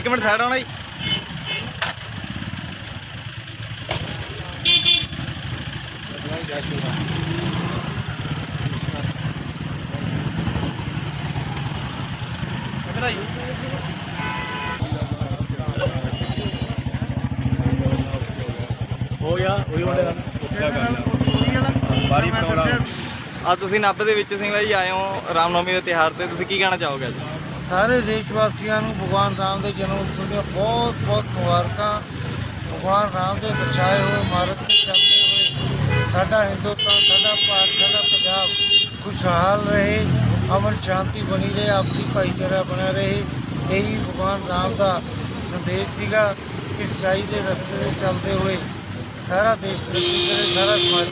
ਇੱਕ minute side ਆਉਣਾ ਜੀ। ਹੋ ਗਿਆ ਉਹੀ ਉਹਦੇ ਨਾਲ ਬਾਰੀ ਪ੍ਰੋਗਰਾਮ ਆ ਤੁਸੀਂ ਨਾਭੇ ਦੇ ਵਿੱਚ ਸਿੰਘ ਜੀ ਆਏ ਹੋ ਰਾਮਨਵਮੀ ਦੇ ਤਿਉਹਾਰ ਤੇ। ਤੁਸੀਂ ਕੀ ਕਹਿਣਾ ਚਾਹੋਗੇ ਅੱਜ? ਸਾਰੇ ਦੇਸ਼ ਵਾਸੀਆਂ ਨੂੰ ਭਗਵਾਨ ਰਾਮ ਦੇ ਜਨਮ ਉਤਸਵ ਦੀਆਂ ਬਹੁਤ ਬਹੁਤ ਮੁਬਾਰਕਾਂ। ਭਗਵਾਨ ਰਾਮ ਦੇ ਦਰਸਾਏ ਹੋਏ ਮਾਰਗ ਤੇ ਚੱਲਦੇ ਹੋਏ ਸਾਡਾ ਹਿੰਦੁਸਤਾਨ, ਸਾਡਾ ਭਾਰਤ, ਸਾਡਾ ਪੰਜਾਬ ਖੁਸ਼ਹਾਲ ਰਹੇ, ਅਮਨ ਸ਼ਾਂਤੀ ਬਣੀ ਰਹੇ, ਆਪਸੀ ਭਾਈਚਾਰਾ ਬਣਿਆ ਰਹੇ। ਇਹੀ ਭਗਵਾਨ ਰਾਮ ਦਾ ਸੰਦੇਸ਼ ਸੀਗਾ। ਕਿ ਸੱਚਾਈ ਦੇ ਰਸਤੇ ਤੇ ਚੱਲਦੇ ਹੋਏ ਸਾਰਾ ਦੇਸ਼ ਤਰੱਕੀ ਕਰੇ, ਸਾਰਾ ਸਮਾਜ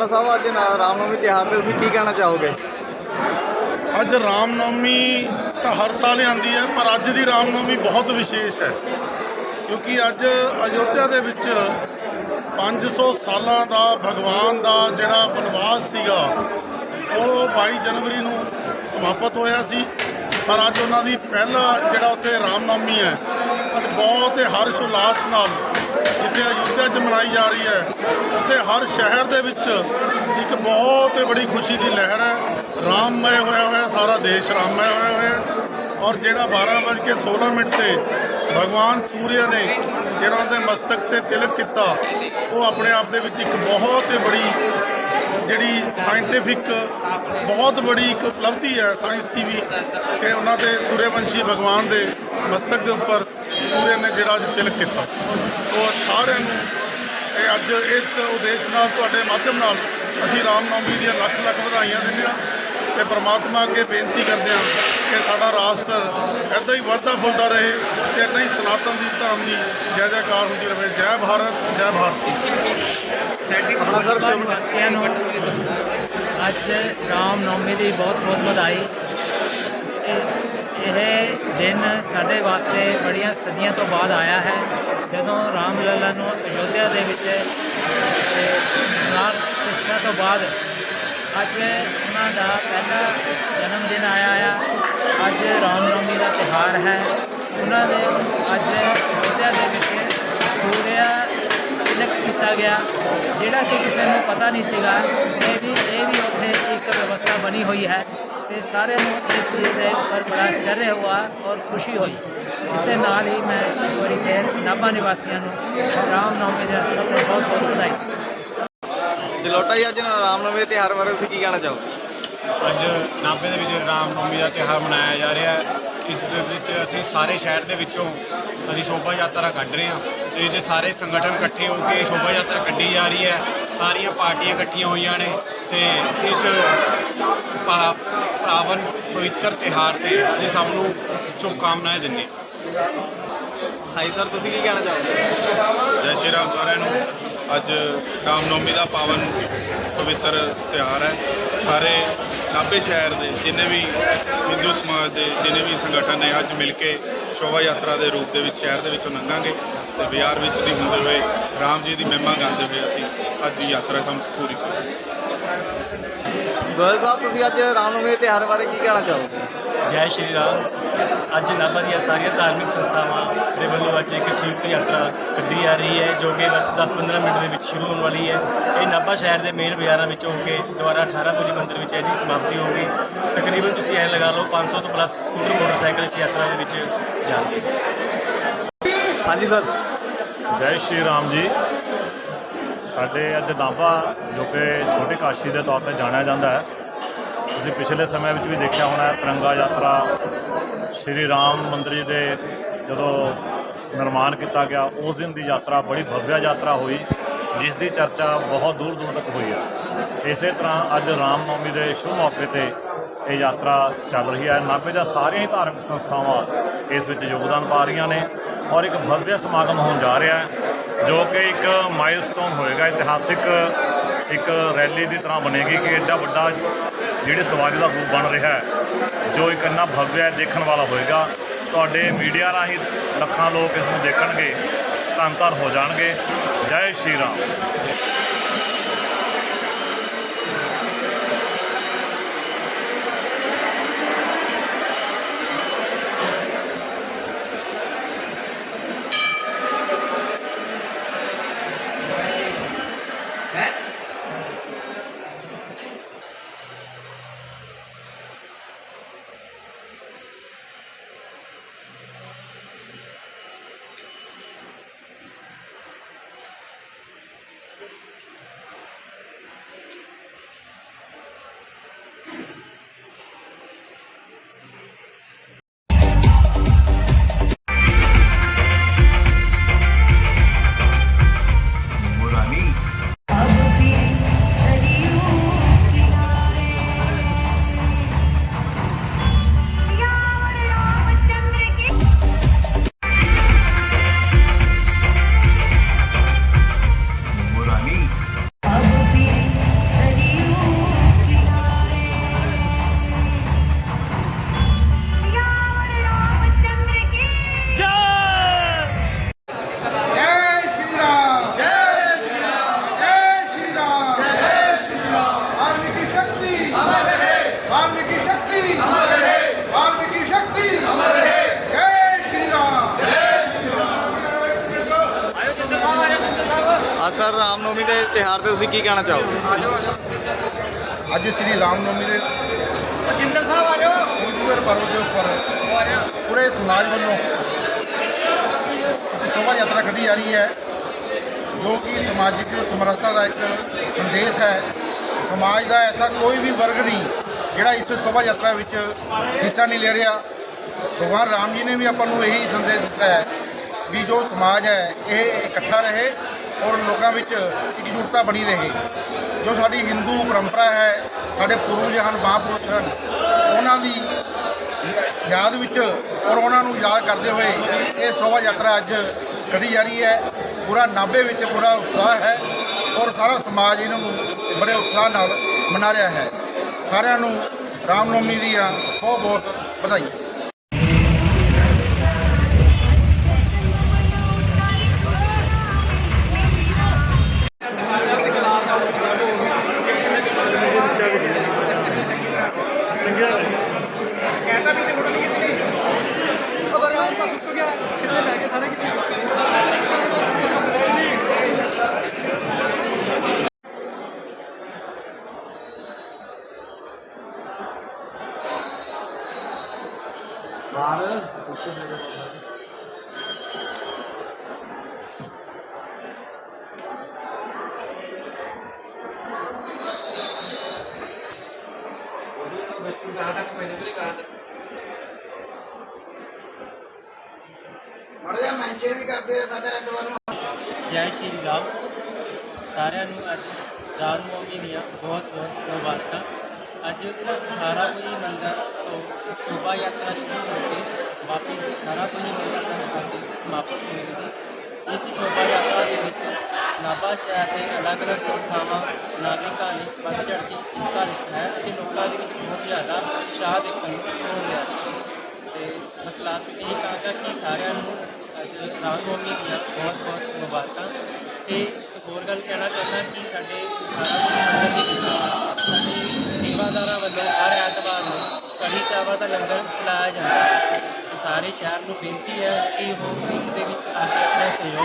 ਕਾਲੜਾ ਸਾਹਿਬ ਅੱਜ ਨਾ- ਰਾਮਨਵਮੀ ਤਿਉਹਾਰ ਤੇ ਤੁਸੀਂ ਕੀ ਕਹਿਣਾ ਚਾਹੋਗੇ? ਅੱਜ ਰਾਮਨਵਮੀ ਤਾਂ ਹਰ ਸਾਲ ਹੀ ਆਉਂਦੀ ਹੈ, ਪਰ ਅੱਜ ਦੀ ਰਾਮਨਵਮੀ ਬਹੁਤ ਵਿਸ਼ੇਸ਼ ਹੈ। ਕਿਉਂਕਿ ਅੱਜ ਅਯੋਧਿਆ ਦੇ ਵਿੱਚ 500 ਸਾਲਾਂ ਦਾ ਭਗਵਾਨ ਦਾ ਜਿਹੜਾ ਬਨਵਾਸ ਸੀਗਾ, ਉਹ 22 ਜਨਵਰੀ ਨੂੰ ਸਮਾਪਤ ਹੋਇਆ ਸੀ। ਪਰ ਅੱਜ ਉਹਨਾਂ ਦੀ ਪਹਿਲਾ ਜਿਹੜਾ ਉੱਥੇ ਰਾਮਨਵਮੀ ਹੈ, ਅੱਜ ਬਹੁਤ ਹਰਸ਼ ਉਲਾਸ ਨਾਲ ਜਿੱਥੇ ਮਨਾਈ ਜਾ ਰਹੀ ਹੈ। ਅਤੇ ਹਰ ਸ਼ਹਿਰ ਦੇ ਵਿੱਚ ਇੱਕ ਬਹੁਤ ਹੀ ਬੜੀ ਖੁਸ਼ੀ ਦੀ ਲਹਿਰ ਹੈ। ਰਾਮਮय ਹੋਇਆ ਹੋਇਆ, ਸਾਰਾ ਦੇਸ਼ ਰਾਮਮय ਹੋਇਆ ਹੋਇਆ ਔਰ ਜਿਹੜਾ 12:16 ਮਿੰਟ ਤੇ ਭਗਵਾਨ ਸੂਰਿਆ ਨੇ ਜਿਹੜਾ ਉਹਦੇ ਮਸਤਕ ਤੇ ਤਿਲਕ ਕੀਤਾ, ਉਹ ਆਪਣੇ ਆਪ ਦੇ ਵਿੱਚ ਇੱਕ ਬਹੁਤ ਹੀ ਬੜੀ ਜਿਹੜੀ ਸਾਇੰਟੀਫਿਕ ਬਹੁਤ ਬੜੀ ਇੱਕ ਉਪਲਬਧੀ ਹੈ ਸਾਇੰਸ ਦੀ ਵੀ ਕਿ ਉਹਨਾਂ ਦੇ ਸੂਰਯਵੰਸ਼ੀ ਭਗਵਾਨ ਦੇ ਮਸਤਕ ਦੇ ਉੱਪਰ ਸੂਰਜ ਨੇ ਜਿਹੜਾ ਅੱਜ ਤਿਲਕ ਕੀਤਾ। ਉਹ ਸਾਰਿਆਂ ਨੂੰ ਇਹ ਅੱਜ ਇਸ ਉਦੇਸ਼ ਨਾਲ ਤੁਹਾਡੇ ਮਾਧਿਅਮ ਨਾਲ ਅਸੀਂ ਰਾਮਨੌਮੀ ਦੀਆਂ ਲੱਖ ਲੱਖ ਵਧਾਈਆਂ ਦਿੰਦੇ ਹਾਂ ਤੇ ਪ੍ਰਮਾਤਮਾ ਅੱਗੇ ਬੇਨਤੀ ਕਰਦੇ ਹਾਂ ਕਿ ਸਾਡਾ ਰਾਸ਼ਟਰ ਇੱਦਾਂ ਹੀ ਵੱਧਦਾ ਫੁੱਲਦਾ ਰਹੇ ਤੇ ਇੱਦਾਂ ਹੀ ਸਨਾਤਨ ਦੀ ਧਾਮ ਦੀ ਜੈ ਜੈਕਾਰ ਹੁੰਦੀ ਰਹੇ। ਜੈ ਭਾਰਤ, ਜੈ ਭਾਰਤੀ। ਅੱਜ ਰਾਮ ਨੌਮੀ ਦੀ ਬਹੁਤ ਬਹੁਤ ਵਧਾਈ। ਇਹ- ਦਿਨ ਸਾਡੇ ਵਾਸਤੇ ਬੜੀਆਂ ਸਦੀਆਂ ਤੋਂ ਬਾਅਦ ਆਇਆ ਹੈ। ਜਦੋਂ ਰਾਮ ਲੱਲਾ ਨੂੰ ਅਯੋਧਿਆ ਦੇ ਵਿੱਚ ਰਾਤ ਸਿੱਖਿਆ ਤੋਂ ਬਾਅਦ ਅੱਜ ਉਹਨਾਂ ਦਾ ਪਹਿਲਾ ਜਨਮ ਦਿਨ ਆਇਆ ਆ। ਅੱਜ ਰਾਮ ਨੌਮੀ ਦਾ ਤਿਉਹਾਰ ਹੈ। ਉਹਨਾਂ ਦੇ ਅੱਜ ਅਯੋਧਿਆ ਦੇ ਵਿੱਚ ਸੂਰਿਆ ਕੀਤਾ ਗਿਆ। ਜਿਹੜਾ ਕਿ ਕਿਸੇ ਨੂੰ ਪਤਾ ਨਹੀਂ ਸੀਗਾ ਇਹ ਵੀ ਇਹ ਵੀ ਉੱਥੇ ਇੱਕ ਵਿਵਸਥਾ ਬਣੀ ਹੋਈ ਹੈ ਤੇ ਸਾਰਿਆਂ ਨੂੰ ਇਸ ਚੀਜ਼ ਦੇ ਉੱਪਰ ਬੜਾ ਆਸ਼ਚर्य ਹੋਇਆ ਔਰ ਖੁਸ਼ੀ ਹੋਈ। ਇਸ ਦੇ ਨਾਲ ਹੀ ਮੈਂ ਇੱਕ ਵਾਰੀ ਫੇਰ ਨਾਭਾ ਨਿਵਾਸੀਆਂ ਨੂੰ ਰਾਮ ਨੌਮੀ ਦੇ ਅਵਸਰ ਤੇ ਬਹੁਤ ਬਹੁਤ ਵਧਾਈ। ਚਲੋਟਾ ਜੀ ਅੱਜ ਨਾ ਰਾਮਨਵਮੀ ਦੇ ਤਿਉਹਾਰ ਬਾਰੇ ਤੁਸੀਂ ਕੀ ਕਹਿਣਾ ਚਾਹੋਗੇ? ਅੱਜ ਨਾਭੇ ਦੇ ਵਿੱਚ ਰਾਮ ਨੌਮੀ ਦਾ ਤਿਉਹਾਰ ਮਨਾਇਆ ਜਾ ਰਿਹਾ ਹੈ। ਇਸ ਦੇ ਵਿੱਚ ਅਸੀਂ ਸਾਰੇ ਸ਼ਹਿਰ ਦੇ ਵਿੱਚੋਂ ਅਸੀਂ ਸ਼ੋਭਾ ਯਾਤਰਾ ਕੱਢ ਰਹੇ ਹਾਂ। ਤੇ ਜੇ ਸਾਰੇ ਸੰਗਠਨ ਇਕੱਠੇ ਹੋ ਕੇ ਸ਼ੋਭਾ ਯਾਤਰਾ ਕੱਢੀ ਜਾ ਰਹੀ ਹੈ ਸਾਰੀਆਂ ਪਾਰਟੀਆਂ ਇਕੱਠੀਆਂ ਹੋਈਆਂ ਨੇ ਤੇ ਇਸ ਪਾ- ਪਾਵਨ ਪਵਿੱਤਰ ਤਿਉਹਾਰ ਤੇ ਅਸੀਂ ਸਭ ਨੂੰ ਸ਼ੁਭਕਾਮਨਾਵਾਂ ਦਿੰਦੇ ਹਾਂ। ਹਾਂਜੀ ਸਰ ਤੁਸੀਂ ਕੀ ਕਹਿਣਾ ਚਾਹੋਗੇ? ਜੈ ਸ਼੍ਰੀ ਰਾਮ ਸਾਰਿਆਂ ਨੂੰ। ਅੱਜ ਰਾਮਨੌਮੀ ਦਾ ਪਾਵਨ ਪਵਿੱਤਰ ਤਿਉਹਾਰ ਹੈ। ਸਾਰੇ ਨਾਭੇ ਸ਼ਹਿਰ ਦੇ ਜਿੰਨੇ ਵੀ ਹਿੰਦੂ ਸਮਾਜ ਦੇ ਜਿੰਨੇ ਵੀ ਸੰਗਠਨ ਨੇ ਅੱਜ ਮਿਲ ਕੇ ਸ਼ੋਭਾ ਯਾਤਰਾ ਦੇ ਰੂਪ ਦੇ ਵਿੱਚ ਸ਼ਹਿਰ ਦੇ ਵਿੱਚੋਂ ਲੰਘਾਂਗੇ ਤੇ ਬਾਜ਼ਾਰ ਵਿੱਚ ਦੀ ਹੁੰਦੇ ਹੋਏ ਰਾਮ ਜੀ ਦੀ ਮਹਿਮਾ ਗਾਉਂਦੇ ਹੋਏ ਅਸੀਂ ਅੱਜ ਦੀ ਯਾਤਰਾ ਕੰਮ ਪੂਰੀ ਕਰਾਂਗੇ। ਗੋਇਲ ਸਾਹਿਬ ਤੁਸੀਂ ਅੱਜ ਰਾਮਨਵਮੀ ਦੇ ਤਿਉਹਾਰ ਬਾਰੇ ਕੀ ਕਹਿਣਾ ਚਾਹੋਗੇ? ਜੈ ਸ਼੍ਰੀ ਰਾਮ। ਅੱਜ ਨਾਭਾ ਦੀਆਂ ਸਾਰੀਆਂ ਧਾਰਮਿਕ ਸੰਸਥਾਵਾਂ ਦੇ ਵੱਲੋਂ ਅੱਜ ਇੱਕ ਸੰਯੁਕਤ ਯਾਤਰਾ ਕੱਢੀ ਜਾ ਰਹੀ ਹੈ ਜੋ ਕਿ ਬਸ 10-15 ਮਿੰਟ ਦੇ ਵਿੱਚ ਸ਼ੁਰੂ ਹੋਣ ਵਾਲੀ ਹੈ। ਇਹ ਨਾਭਾ ਸ਼ਹਿਰ ਦੇ ਮੇਨ ਬਾਜ਼ਾਰਾਂ ਵਿੱਚ ਹੋ ਕੇ ਦੁਆਰਾ 18 ਪੁਜੀ ਮੰਦਿਰ ਵਿੱਚ ਇਹਦੀ ਸਮਾਪਤੀ ਹੋਊਗੀ ਤਕਰੀਬਨ ਤੁਸੀਂ ਐ ਲਗਾ ਲਓ 500 ਤੋਂ ਪਲੱਸ ਸਕੂਟਰ ਮੋਟਰਸਾਈਕਲ ਇਸ ਯਾਤਰਾ ਦੇ ਵਿੱਚ ਜਾਣਗੇ। ਹਾਂਜੀ ਸਰ। ਜੈ ਸ਼੍ਰੀ ਰਾਮ ਜੀ। ਸਾਡੇ ਅੱਜ ਨਾਭਾ ਜੋ ਕਿ ਛੋਟੇ ਕਾਸ਼ੀ ਦੇ ਤੌਰ ਤੇ ਜਾਣਿਆ ਜਾਂਦਾ ਹੈ। ਤੁਸੀਂ ਪਿਛਲੇ ਸਮੇਂ ਵਿੱਚ ਵੀ ਦੇਖਿਆ ਹੋਣਾ ਤਿਰੰਗਾ ਯਾਤਰਾ ਸ਼੍ਰੀ ਰਾਮ ਮੰਦਿਰ ਜੀ ਦੇ ਜਦੋਂ ਨਿਰਮਾਣ ਕੀਤਾ ਗਿਆ, ਉਸ ਦਿਨ ਦੀ ਯਾਤਰਾ ਬੜੀ ਭਵਿਆ ਯਾਤਰਾ ਹੋਈ, ਜਿਸ ਦੀ ਚਰਚਾ ਬਹੁਤ ਦੂਰ ਦੂਰ ਤੱਕ ਹੋਈ ਹੈ। ਇਸੇ ਤਰ੍ਹਾਂ ਅੱਜ ਰਾਮ ਨੌਮੀ ਦੇ ਸ਼ੁਭ ਮੌਕੇ ਤੇ ਇਹ ਯਾਤਰਾ ਚੱਲ ਰਹੀ ਹੈ। ਨਾਭੇ ਦਾ ਸਾਰੀਆਂ ਹੀ ਧਾਰਮਿਕ ਸੰਸਥਾਵਾਂ ਇਸ ਵਿੱਚ ਯੋਗਦਾਨ ਪਾ ਰਹੀਆਂ ਨੇ ਔਰ ਇੱਕ ਭਵਯ ਸਮਾਗਮ ਹੋਣ ਜਾ ਰਿਹਾ ਹੈ। ਜੋ ਕਿ ਇੱਕ ਮਾਈਲਸਟੋਨ ਹੋਏਗਾ, ਇਤਿਹਾਸਿਕ ਇੱਕ ਰੈਲੀ ਦੀ ਤਰ੍ਹਾਂ ਬਣੇਗੀ ਕਿ ਐਡਾ ਵੱਡਾ ਜਿਹੜੇ ਸਵਾਰੀ ਦਾ ਰੂਪ ਬਣ ਰਿਹਾ ਹੈ, ਜੋ ਇੱਕ ਇੰਨਾ ਭਵਯ ਹੈ ਦੇਖਣ ਵਾਲਾ ਹੋਏਗਾ। ਤੁਹਾਡੇ ਮੀਡੀਆ ਰਾਹੀਂ ਲੱਖਾਂ ਲੋਕ ਇਸ ਨੂੰ ਦੇਖਣਗੇ ਧੰਨ ਧੰਨ ਹੋ ਜਾਣਗੇ। ਜੈ ਸ਼੍ਰੀ ਰਾਮ। ਸਰ ਰਾਮ ਨੌਮੀ ਦੇ ਤਿਉਹਾਰ ਤੇ ਤੁਸੀਂ ਕੀ ਕਹਿਣਾ ਚਾਹੋਗੇ? ਅੱਜ ਸ੍ਰੀ ਰਾਮ ਨਵਮੀ ਦੇ ਜਿੰਦਲ ਸਾਹਿਬ ਆ ਜਾਓ। ਪਵਿੱਤਰ ਪਰਵ ਦੇ ਉੱਪਰ ਪੂਰੇ ਸਮਾਜ ਵੱਲੋਂ ਇੱਕ ਸ਼ੋਭਾ ਯਾਤਰਾ ਕੱਢੀ ਜਾ ਰਹੀ ਹੈ ਜੋ ਕਿ ਸਮਾਜਿਕ ਸਮਰੱਥਾ ਦਾ ਇੱਕ ਸੰਦੇਸ਼ ਹੈ। ਸਮਾਜ ਦਾ ਐਸਾ ਕੋਈ ਵੀ ਵਰਗ ਨਹੀਂ ਜਿਹੜਾ ਇਸ ਸ਼ੋਭਾ ਯਾਤਰਾ ਵਿੱਚ ਹਿੱਸਾ ਨਹੀਂ ਲੈ ਰਿਹਾ। ਭਗਵਾਨ ਰਾਮ ਜੀ ਨੇ ਵੀ ਆਪਾਂ ਨੂੰ ਇਹੀ ਸੰਦੇਸ਼ ਦਿੱਤਾ ਹੈ ਵੀ ਜੋ ਸਮਾਜ ਹੈ ਇਹ ਇਕੱਠਾ ਰਹੇ ਔਰ ਲੋਕਾਂ ਵਿੱਚ ਇਕਜੁੱਟਤਾ ਬਣੀ ਰਹੇ ਜੋ ਸਾਡੀ ਹਿੰਦੂ ਪਰੰਪਰਾ ਹੈ, ਸਾਡੇ ਪੂਰਵਜ ਹਨ, ਮਹਾਂਪੁਰਸ਼ ਹਨ, ਉਹਨਾਂ ਦੀ ਯਾਦ ਵਿੱਚ ਔਰ ਉਹਨਾਂ ਨੂੰ ਯਾਦ ਕਰਦੇ ਹੋਏ ਇਹ ਸ਼ੋਭਾ ਯਾਤਰਾ ਅੱਜ ਕੱਢੀ ਜਾ ਰਹੀ ਹੈ। ਪੂਰਾ ਨਾਭੇ ਵਿੱਚ ਪੂਰਾ ਉਤਸ਼ਾਹ ਹੈ ਔਰ ਸਾਰਾ ਸਮਾਜ ਇਹਨੂੰ ਬੜੇ ਉਤਸ਼ਾਹ ਨਾਲ ਮਨਾ ਰਿਹਾ ਹੈ। ਸਾਰਿਆਂ ਨੂੰ ਰਾਮਨੌਮੀ ਦੀਆਂ ਬਹੁਤ ਬਹੁਤ ਵਧਾਈਆਂ। ਮਾੜਾ ਮੈਂਸ਼ਨ ਵੀ ਕਰਦੇ ਸਾਡਾ ਐਤਵਾਰ ਨੂੰ। ਜੈ ਸ਼੍ਰੀ ਰਾਮ। ਸਾਰਿਆਂ ਨੂੰ ਅੱਜ ਰਾਮ ਨੌਮੀ ਦੀਆਂ ਬਹੁਤ ਬਹੁਤ ਮੁਬਾਰਕਾਂ। ਅੱਜ 18 ਵਜੇ ਮੰਦਰ ਤੋਂ ਸ਼ੋਭਾ ਯਾਤਰਾ ਸ਼ੁਰੂ ਹੋ ਕੇ ਵਾਪਸ 18 ਵਜੇ ਮੰਦਰ ਤੱਕ ਸਮਾਪਤ ਹੋਵੇਗੀ ਇਸ ਸ਼ੋਭਾ ਯਾਤਰਾ ਦੇ ਵਿੱਚ ਨਾਭਾ ਸ਼ਹਿਰ ਦੇ ਅਲੱਗ-ਅਲੱਗ ਸੰਸਥਾਵਾਂ ਨਾਗਰਿਕਾਂ ਨੇ ਵੱਧ ਚੜ੍ਹ ਕੇ ਹਿੱਸਾ ਲਿਆ ਹੈ ਅਤੇ ਲੋਕਾਂ ਦੇ ਵਿੱਚ ਬਹੁਤ ਜ਼ਿਆਦਾ ਉਤਸ਼ਾਹ ਦੇਖਣ ਨੂੰ ਮਿਲ ਰਿਹਾ ਹੈ ਤੇ ਮਸਲਾ ਇਹ ਕਹਾਂਗਾ ਕਿ ਸਾਰਿਆਂ ਨੂੰ ਅੱਜ ਰਾਮ ਨੌਮੀ ਦੀਆਂ ਬਹੁਤ ਬਹੁਤ ਮੁਬਾਰਕਾਂ ਤੇ ਇੱਕ ਹੋਰ ਗੱਲ ਕਹਿਣਾ ਚਾਹੁੰਦਾ ਕਿ ਸਾਡੇ ਸਾਰਾ ਸਾਡੇ ਸੇਵਾਦਾਰਾਂ ਵੱਲੋਂ ਹਰ ਐਤਵਾਰ ਨੂੰ ਕੜੀ ਚਾਵਲ ਦਾ ਲੰਗਰ ਚਲਾਇਆ ਜਾਂਦਾ ਹੈ। ਸਾਰੇ ਸ਼ਹਿਰ ਨੂੰ ਬੇਨਤੀ ਹੈ ਕਿ ਉਹ ਇਸ ਦੇ ਵਿੱਚ ਆ ਕੇ ਆਪਣਾ ਸਹਿਯੋਗ